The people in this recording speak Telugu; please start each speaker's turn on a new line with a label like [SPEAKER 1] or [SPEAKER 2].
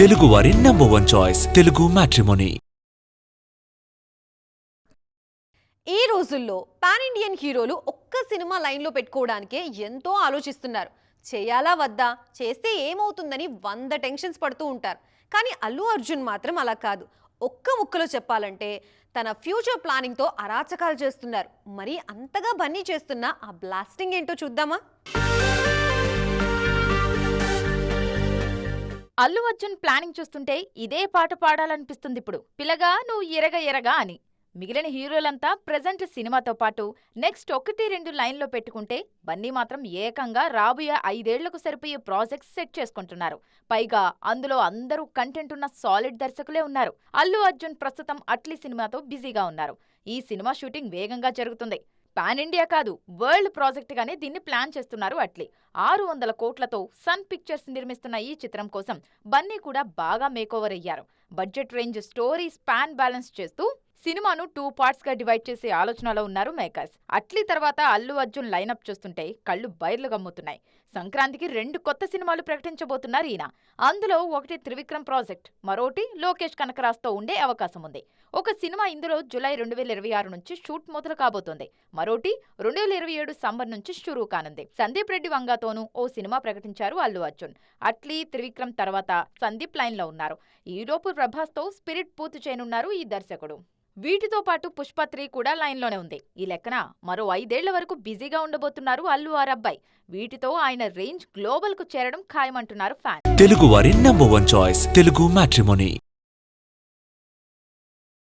[SPEAKER 1] తెలుగువారి number one choice Telugu matrimony
[SPEAKER 2] ఈ రోజుల్లో పాన్ ఇండియన్ హీరోలు ఒక్క సినిమా లైన్లో పెట్టుకోవడానికే ఎంతో ఆలోచిస్తున్నారు. చేయాలా వద్దా? చేస్తే ఏమవుతుందని వంద టెన్షన్స్ పడుతూ ఉంటారు. కానీ అల్లు అర్జున్ మాత్రం అలా కాదు. ఒక్క ముక్కలో చెప్పాలంటే తన ఫ్యూచర్ ప్లానింగ్తో అరాచకాలు చేస్తున్నారు. మరి అంతగా బన్నీ చేస్తున్న ఆ బ్లాస్టింగ్ ఏంటో చూద్దామా?
[SPEAKER 3] అల్లు అర్జున్ ప్లానింగ్ చూస్తుంటే ఇదే పాట పాడాలనిపిస్తుంది ఇప్పుడు. పిల్లగా నువ్వు ఎరగ ఎరగా అని. మిగిలిన హీరోలంతా ప్రెజెంట్ సినిమాతో పాటు నెక్స్ట్ ఒకటి రెండు లైన్లో పెట్టుకుంటే బన్నీ మాత్రం ఏకంగా రాబోయే ఐదేళ్ళకు సరిపోయే ప్రాజెక్ట్స్ సెట్ చేసుకుంటున్నారు. పైగా అందులో అందరూ కంటెంట్ ఉన్న సాలిడ్ దర్శకులే ఉన్నారు. అల్లు అర్జున్ ప్రస్తుతం అట్లీ సినిమాతో బిజీగా ఉన్నారు. ఈ సినిమా షూటింగ్ వేగంగా జరుగుతుంది. పాన్ ఇండియా కాదు వరల్డ్ ప్రాజెక్ట్గానే దీన్ని ప్లాన్ చేస్తున్నారు అట్లీ. ఆరు వందల కోట్లతో సన్ పిక్చర్స్ నిర్మిస్తున్న ఈ చిత్రం కోసం బన్నీ కూడా బాగా మేకోవర్ అయ్యారు. Budget range story span balance చేస్తూ సినిమాను టూ పార్ట్స్గా డివైడ్ చేసే ఆలోచనలో ఉన్నారు మేకర్స్. అట్లీ తర్వాత అల్లు అర్జున్ లైనప్ చూస్తుంటే కళ్ళు బయర్లు గమ్ముతున్నాయి. సంక్రాంతికి రెండు కొత్త సినిమాలు ప్రకటించబోతున్నారు ఈయన. అందులో ఒకటి త్రివిక్రమ్ ప్రాజెక్ట్ మరోటి లోకేష్ కనకరాజ్తో ఉండే అవకాశం ఉంది. ఒక సినిమా ఇందులో జులై రెండు వేల ఇరవై ఆరు నుంచి షూట్ మొదలు కాబోతోంది. మరోటి రెండు వేల ఇరవై ఏడు సమ్మర్ నుంచి షురూ కానుంది. సందీప్ రెడ్డి వంగాతోనూ ఓ సినిమా ప్రకటించారు అల్లు అర్జున్. అట్లీ త్రివిక్రమ్ తర్వాత సందీప్ లైన్లో ఉన్నారు. ఈలోపు ప్రభాస్తో స్పిరిట్ పూర్తి చేయనున్నారు ఈ దర్శకుడు. వీటితో పాటు పుష్ప త్రీ కూడా లైన్లోనే ఉంది. ఈ లెక్కన మరో ఐదేళ్ళ వరకు బిజీగా ఉండబోతున్నారు అల్లు ఆరబ్బాయి వీటితో ఆయన రేంజ్ గ్లోబల్కు చేరడం ఖాయమంటున్నారు ఫ్యాన్.
[SPEAKER 1] తెలుగువారి number one choice Telugu matrimony.